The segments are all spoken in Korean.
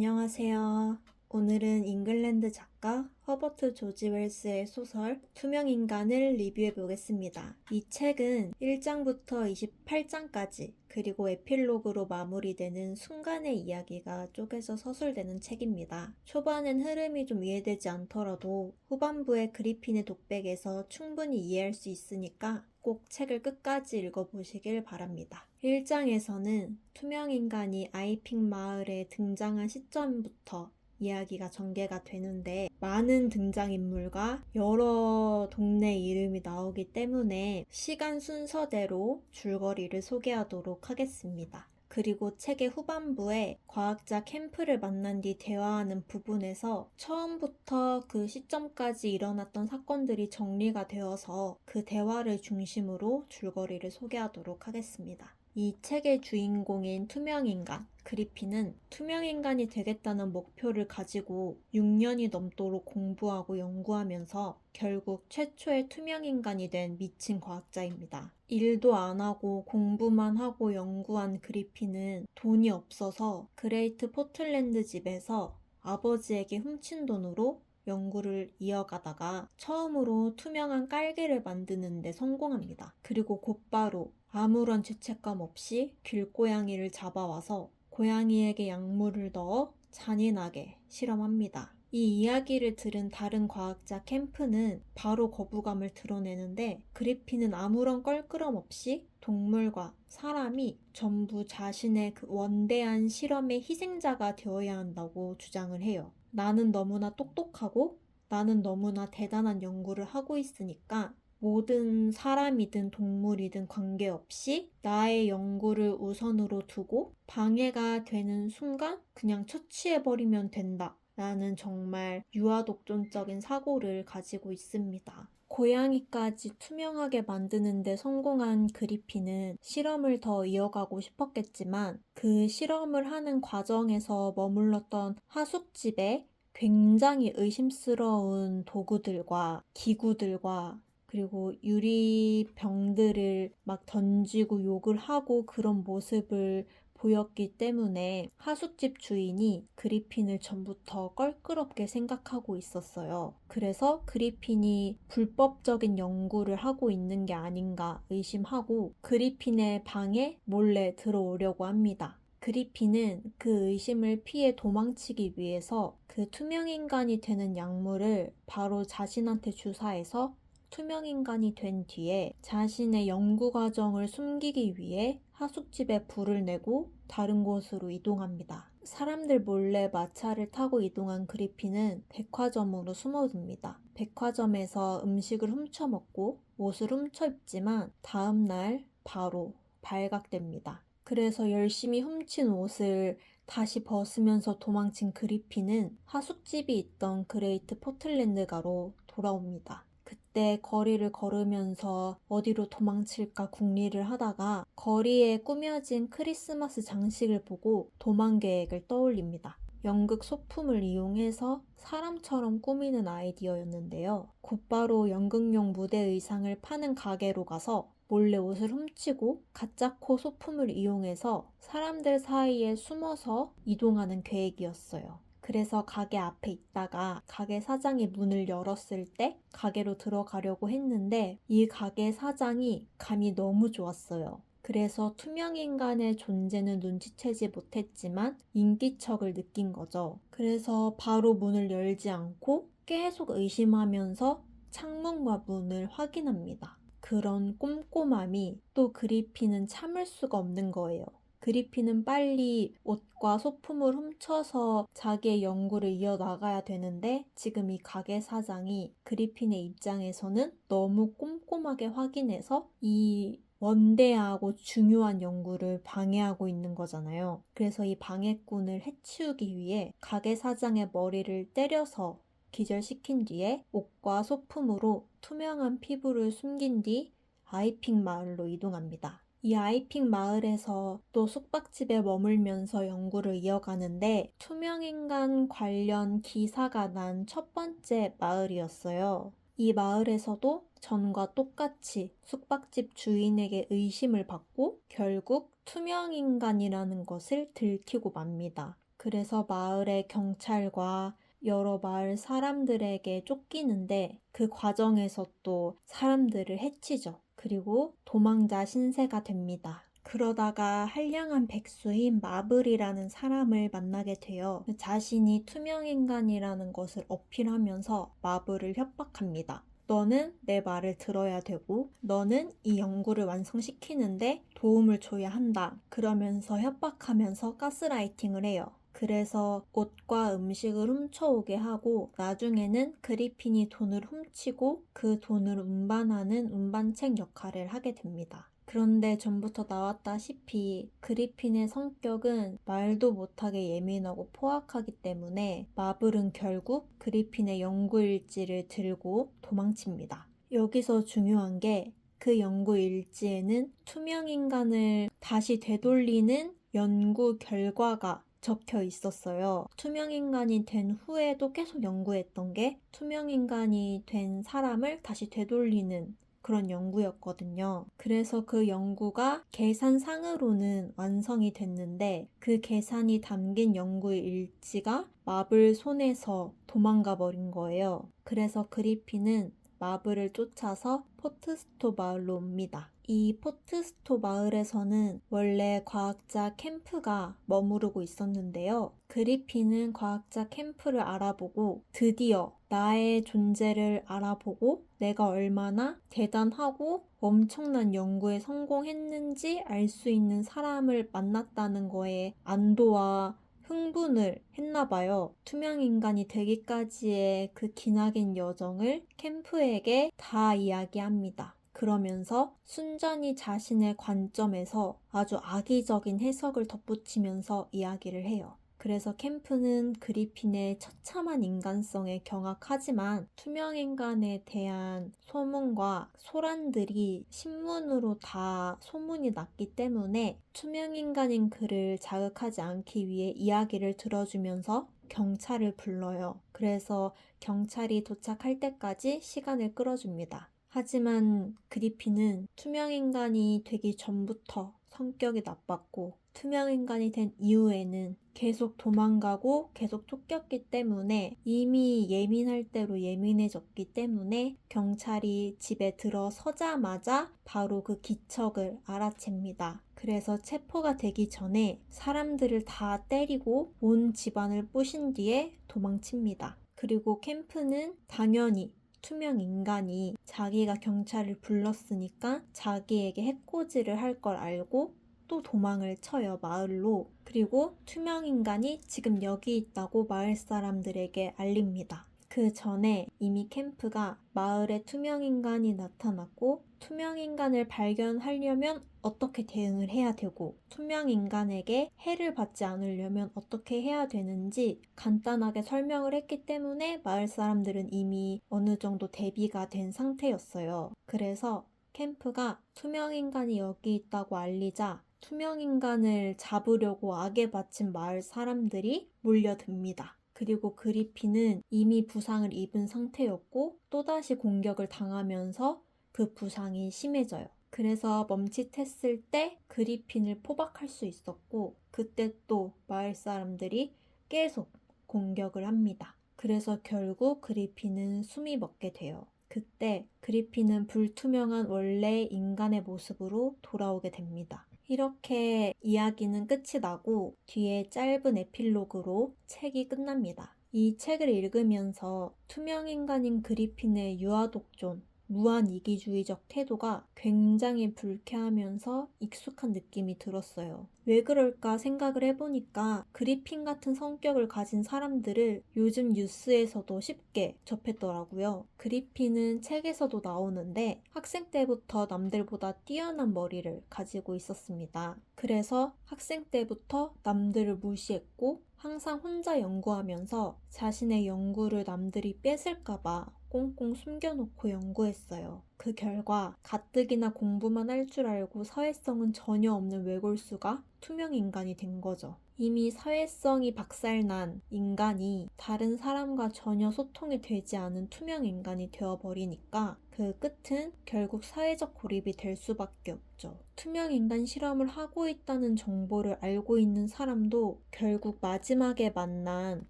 안녕하세요. 오늘은 잉글랜드 작가 허버트 조지 웰스의 소설 투명 인간을 리뷰해 보겠습니다. 이 책은 1장부터 28장까지 그리고 에필로그로 마무리되는 순간의 이야기가 쪼개져 서술되는 책입니다. 초반엔 흐름이 좀 이해되지 않더라도 후반부의 그리핀의 독백에서 충분히 이해할 수 있으니까 꼭 책을 끝까지 읽어보시길 바랍니다. 1장에서는 투명인간이 아이핑 마을에 등장한 시점부터 이야기가 전개가 되는데 많은 등장인물과 여러 동네 이름이 나오기 때문에 시간 순서대로 줄거리를 소개하도록 하겠습니다. 그리고 책의 후반부에 과학자 캠프를 만난 뒤 대화하는 부분에서 처음부터 그 시점까지 일어났던 사건들이 정리가 되어서 그 대화를 중심으로 줄거리를 소개하도록 하겠습니다. 이 책의 주인공인 투명인간 그리핀은 투명인간이 되겠다는 목표를 가지고 6년이 넘도록 공부하고 연구하면서 결국 최초의 투명인간이 된 미친 과학자입니다. 일도 안 하고 공부만 하고 연구한 그리핀은 돈이 없어서 그레이트 포틀랜드 집에서 아버지에게 훔친 돈으로 연구를 이어가다가 처음으로 투명한 깔개를 만드는 데 성공합니다. 그리고 곧바로 아무런 죄책감 없이 길고양이를 잡아와서 고양이에게 약물을 넣어 잔인하게 실험합니다. 이 이야기를 들은 다른 과학자 캠프는 바로 거부감을 드러내는데 그리핀은 아무런 껄끄럼 없이 동물과 사람이 전부 자신의 그 원대한 실험의 희생자가 되어야 한다고 주장을 해요. 나는 너무나 똑똑하고 나는 너무나 대단한 연구를 하고 있으니까 모든 사람이든 동물이든 관계없이 나의 연구를 우선으로 두고 방해가 되는 순간 그냥 처치해버리면 된다. 라는 정말 유아독존적인 사고를 가지고 있습니다. 고양이까지 투명하게 만드는데 성공한 그리피는 실험을 더 이어가고 싶었겠지만 그 실험을 하는 과정에서 머물렀던 하숙집에 굉장히 의심스러운 도구들과 기구들과 그리고 유리병들을 막 던지고 욕을 하고 그런 모습을 보였기 때문에 하숙집 주인이 그리핀을 전부터 껄끄럽게 생각하고 있었어요. 그래서 그리핀이 불법적인 연구를 하고 있는 게 아닌가 의심하고 그리핀의 방에 몰래 들어오려고 합니다. 그리핀은 그 의심을 피해 도망치기 위해서 그 투명인간이 되는 약물을 바로 자신한테 주사해서 투명인간이 된 뒤에 자신의 연구 과정을 숨기기 위해 하숙집에 불을 내고 다른 곳으로 이동합니다. 사람들 몰래 마차를 타고 이동한 그리핀은 백화점으로 숨어듭니다. 백화점에서 음식을 훔쳐 먹고 옷을 훔쳐 입지만 다음날 바로 발각됩니다. 그래서 열심히 훔친 옷을 다시 벗으면서 도망친 그리핀은 하숙집이 있던 그레이트 포틀랜드가로 돌아옵니다. 그때 거리를 걸으면서 어디로 도망칠까 궁리를 하다가 거리에 꾸며진 크리스마스 장식을 보고 도망 계획을 떠올립니다. 연극 소품을 이용해서 사람처럼 꾸미는 아이디어였는데요. 곧바로 연극용 무대 의상을 파는 가게로 가서 몰래 옷을 훔치고 가짜 코 소품을 이용해서 사람들 사이에 숨어서 이동하는 계획이었어요. 그래서 가게 앞에 있다가 가게 사장이 문을 열었을 때 가게로 들어가려고 했는데 이 가게 사장이 감이 너무 좋았어요. 그래서 투명인간의 존재는 눈치채지 못했지만 인기척을 느낀 거죠. 그래서 바로 문을 열지 않고 계속 의심하면서 창문과 문을 확인합니다. 그런 꼼꼼함이 또 그리피는 참을 수가 없는 거예요. 그리피는 빨리 옷과 소품을 훔쳐서 자기의 연구를 이어나가야 되는데 지금 이 가게 사장이 그리핀의 입장에서는 너무 꼼꼼하게 확인해서 이 원대하고 중요한 연구를 방해하고 있는 거잖아요. 그래서 이 방해꾼을 해치우기 위해 가게 사장의 머리를 때려서 기절시킨 뒤에 옷과 소품으로 투명한 피부를 숨긴 뒤 아이핑 마을로 이동합니다. 이 아이핑 마을에서 또 숙박집에 머물면서 연구를 이어가는데 투명인간 관련 기사가 난 첫 번째 마을이었어요. 이 마을에서도 전과 똑같이 숙박집 주인에게 의심을 받고 결국 투명인간이라는 것을 들키고 맙니다. 그래서 마을의 경찰과 여러 마을 사람들에게 쫓기는데 그 과정에서 또 사람들을 해치죠. 그리고 도망자 신세가 됩니다. 그러다가 한량한 백수인 마블이라는 사람을 만나게 되어 자신이 투명인간이라는 것을 어필하면서 마블을 협박합니다. 너는 내 말을 들어야 되고, 너는 이 연구를 완성시키는데 도움을 줘야 한다. 그러면서 협박하면서 가스라이팅을 해요. 그래서 옷과 음식을 훔쳐오게 하고 나중에는 그리핀이 돈을 훔치고 그 돈을 운반하는 운반책 역할을 하게 됩니다. 그런데 전부터 나왔다시피 그리핀의 성격은 말도 못하게 예민하고 포악하기 때문에 마블은 결국 그리핀의 연구 일지를 들고 도망칩니다. 여기서 중요한 게 그 연구 일지에는 투명 인간을 다시 되돌리는 연구 결과가 적혀 있었어요. 투명인간이 된 후에도 계속 연구했던 게 투명인간이 된 사람을 다시 되돌리는 그런 연구였거든요. 그래서 그 연구가 계산상으로는 완성이 됐는데 그 계산이 담긴 연구 일지가 마블 손에서 도망가 버린 거예요. 그래서 그리핀은 마블을 쫓아서 포트스토 마을로 옵니다. 이 포트스토 마을에서는 원래 과학자 캠프가 머무르고 있었는데요. 그리핀은 과학자 캠프를 알아보고 드디어 나의 존재를 알아보고 내가 얼마나 대단하고 엄청난 연구에 성공했는지 알 수 있는 사람을 만났다는 거에 안도와 흥분을 했나 봐요. 투명 인간이 되기까지의 그 기나긴 여정을 캠프에게 다 이야기합니다. 그러면서 순전히 자신의 관점에서 아주 악의적인 해석을 덧붙이면서 이야기를 해요. 그래서 캠프는 그리핀의 처참한 인간성에 경악하지만 투명 인간에 대한 소문과 소란들이 신문으로 다 소문이 났기 때문에 투명 인간인 그를 자극하지 않기 위해 이야기를 들어주면서 경찰을 불러요. 그래서 경찰이 도착할 때까지 시간을 끌어줍니다. 하지만 그리핀은 투명인간이 되기 전부터 성격이 나빴고 투명인간이 된 이후에는 계속 도망가고 계속 쫓겼기 때문에 이미 예민할 대로 예민해졌기 때문에 경찰이 집에 들어서자마자 바로 그 기척을 알아챕니다. 그래서 체포가 되기 전에 사람들을 다 때리고 온 집안을 부신 뒤에 도망칩니다. 그리고 캠프는 당연히 투명 인간이 자기가 경찰을 불렀으니까 자기에게 해코지를 할 걸 알고 또 도망을 쳐요, 마을로. 그리고 투명 인간이 지금 여기 있다고 마을 사람들에게 알립니다. 그 전에 이미 캠프가 마을에 투명 인간이 나타났고 투명 인간을 발견하려면 어떻게 대응을 해야 되고 투명 인간에게 해를 받지 않으려면 어떻게 해야 되는지 간단하게 설명을 했기 때문에 마을 사람들은 이미 어느 정도 대비가 된 상태였어요. 그래서 캠프가 투명 인간이 여기 있다고 알리자 투명 인간을 잡으려고 악에 바친 마을 사람들이 몰려듭니다. 그리고 그리핀은 이미 부상을 입은 상태였고 또다시 공격을 당하면서 그 부상이 심해져요. 그래서 멈칫했을 때 그리핀을 포박할 수 있었고 그때 또 마을 사람들이 계속 공격을 합니다. 그래서 결국 그리핀은 숨이 먹게 돼요. 그때 그리핀은 불투명한 원래 인간의 모습으로 돌아오게 됩니다. 이렇게 이야기는 끝이 나고 뒤에 짧은 에필로그로 책이 끝납니다. 이 책을 읽으면서 투명인간인 그리핀의 유아독존, 무한 이기주의적 태도가 굉장히 불쾌하면서 익숙한 느낌이 들었어요. 왜 그럴까 생각을 해보니까 그리핀 같은 성격을 가진 사람들을 요즘 뉴스에서도 쉽게 접했더라고요. 그리핀은 책에서도 나오는데 학생 때부터 남들보다 뛰어난 머리를 가지고 있었습니다. 그래서 학생 때부터 남들을 무시했고 항상 혼자 연구하면서 자신의 연구를 남들이 뺏을까봐 꽁꽁 숨겨놓고 연구했어요. 그 결과 가뜩이나 공부만 할 줄 알고 사회성은 전혀 없는 외골수가 투명 인간이 된 거죠. 이미 사회성이 박살난 인간이 다른 사람과 전혀 소통이 되지 않은 투명 인간이 되어버리니까 그 끝은 결국 사회적 고립이 될 수밖에 없죠. 투명 인간 실험을 하고 있다는 정보를 알고 있는 사람도 결국 마지막에 만난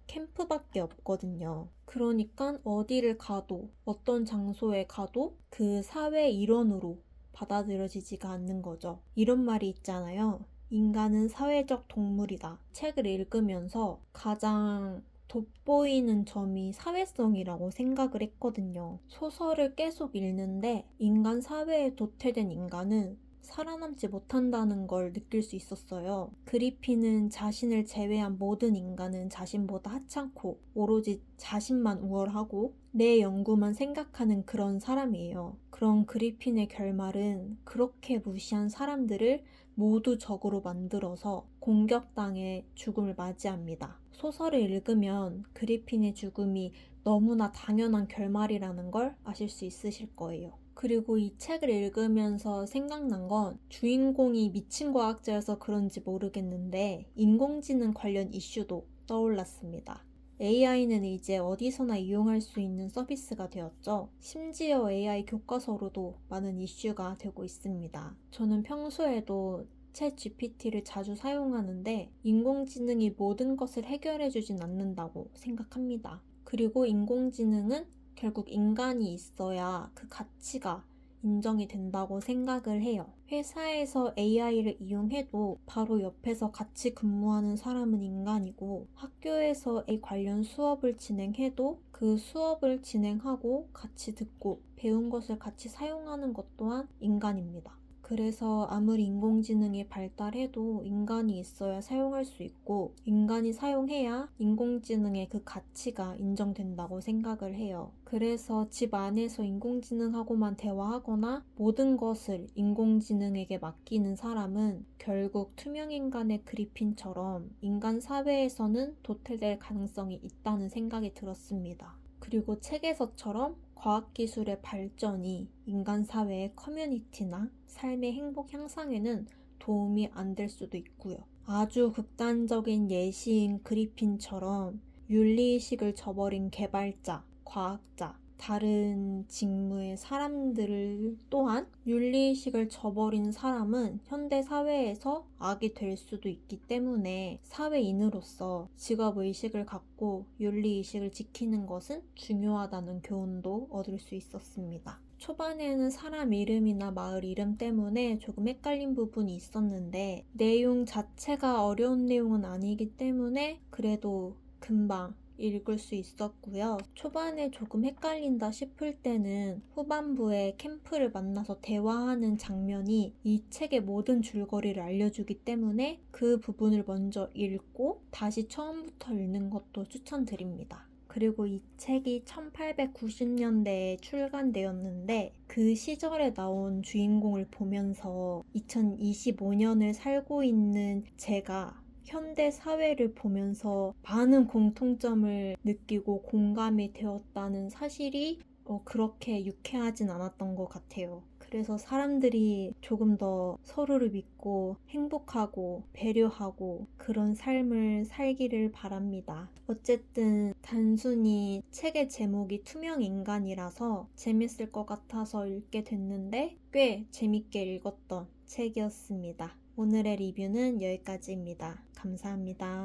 캠프밖에 없거든요. 그러니까 어디를 가도 어떤 장소에 가도 그 사회 일원으로 받아들여지지가 않는 거죠. 이런 말이 있잖아요. 인간은 사회적 동물이다. 책을 읽으면서 가장 돋보이는 점이 사회성이라고 생각을 했거든요. 소설을 계속 읽는데 인간 사회에 도태된 인간은 살아남지 못한다는 걸 느낄 수 있었어요. 그리피는 자신을 제외한 모든 인간은 자신보다 하찮고 오로지 자신만 우월하고 내 연구만 생각하는 그런 사람이에요. 그런 그리핀의 결말은 그렇게 무시한 사람들을 모두 적으로 만들어서 공격당해 죽음을 맞이합니다. 소설을 읽으면 그리핀의 죽음이 너무나 당연한 결말이라는 걸 아실 수 있으실 거예요. 그리고 이 책을 읽으면서 생각난 건 주인공이 미친 과학자여서 그런지 모르겠는데 인공지능 관련 이슈도 떠올랐습니다. AI는 이제 어디서나 이용할 수 있는 서비스가 되었죠. 심지어 AI 교과서로도 많은 이슈가 되고 있습니다. 저는 평소에도 챗 GPT를 자주 사용하는데 인공지능이 모든 것을 해결해 주진 않는다고 생각합니다. 그리고 인공지능은 결국 인간이 있어야 그 가치가 인정이 된다고 생각을 해요. 회사에서 AI를 이용해도 바로 옆에서 같이 근무하는 사람은 인간이고 학교에서 A 관련 수업을 진행해도 그 수업을 진행하고 같이 듣고 배운 것을 같이 사용하는 것 또한 인간입니다. 그래서 아무리 인공지능이 발달해도 인간이 있어야 사용할 수 있고 인간이 사용해야 인공지능의 그 가치가 인정된다고 생각을 해요. 그래서 집 안에서 인공지능하고만 대화하거나 모든 것을 인공지능에게 맡기는 사람은 결국 투명인간의 그리핀처럼 인간 사회에서는 도태될 가능성이 있다는 생각이 들었습니다. 그리고 책에서처럼 과학기술의 발전이 인간 사회의 커뮤니티나 삶의 행복 향상에는 도움이 안 될 수도 있고요. 아주 극단적인 예시인 그리핀처럼 윤리의식을 저버린 개발자, 과학자, 다른 직무의 사람들 또한 윤리의식을 저버린 사람은 현대 사회에서 악이 될 수도 있기 때문에 사회인으로서 직업의식을 갖고 윤리의식을 지키는 것은 중요하다는 교훈도 얻을 수 있었습니다. 초반에는 사람 이름이나 마을 이름 때문에 조금 헷갈린 부분이 있었는데 내용 자체가 어려운 내용은 아니기 때문에 그래도 금방 읽을 수 있었고요. 초반에 조금 헷갈린다 싶을 때는 후반부에 캠프를 만나서 대화하는 장면이 이 책의 모든 줄거리를 알려주기 때문에 그 부분을 먼저 읽고 다시 처음부터 읽는 것도 추천드립니다. 그리고 이 책이 1890년대에 출간되었는데 그 시절에 나온 주인공을 보면서 2025년을 살고 있는 제가 현대 사회를 보면서 많은 공통점을 느끼고 공감이 되었다는 사실이 어, 그렇게 유쾌하진 않았던 것 같아요. 그래서 사람들이 조금 더 서로를 믿고 행복하고 배려하고 그런 삶을 살기를 바랍니다. 어쨌든 단순히 책의 제목이 투명 인간이라서 재밌을 것 같아서 읽게 됐는데 꽤 재밌게 읽었던 책이었습니다. 오늘의 리뷰는 여기까지입니다. 감사합니다.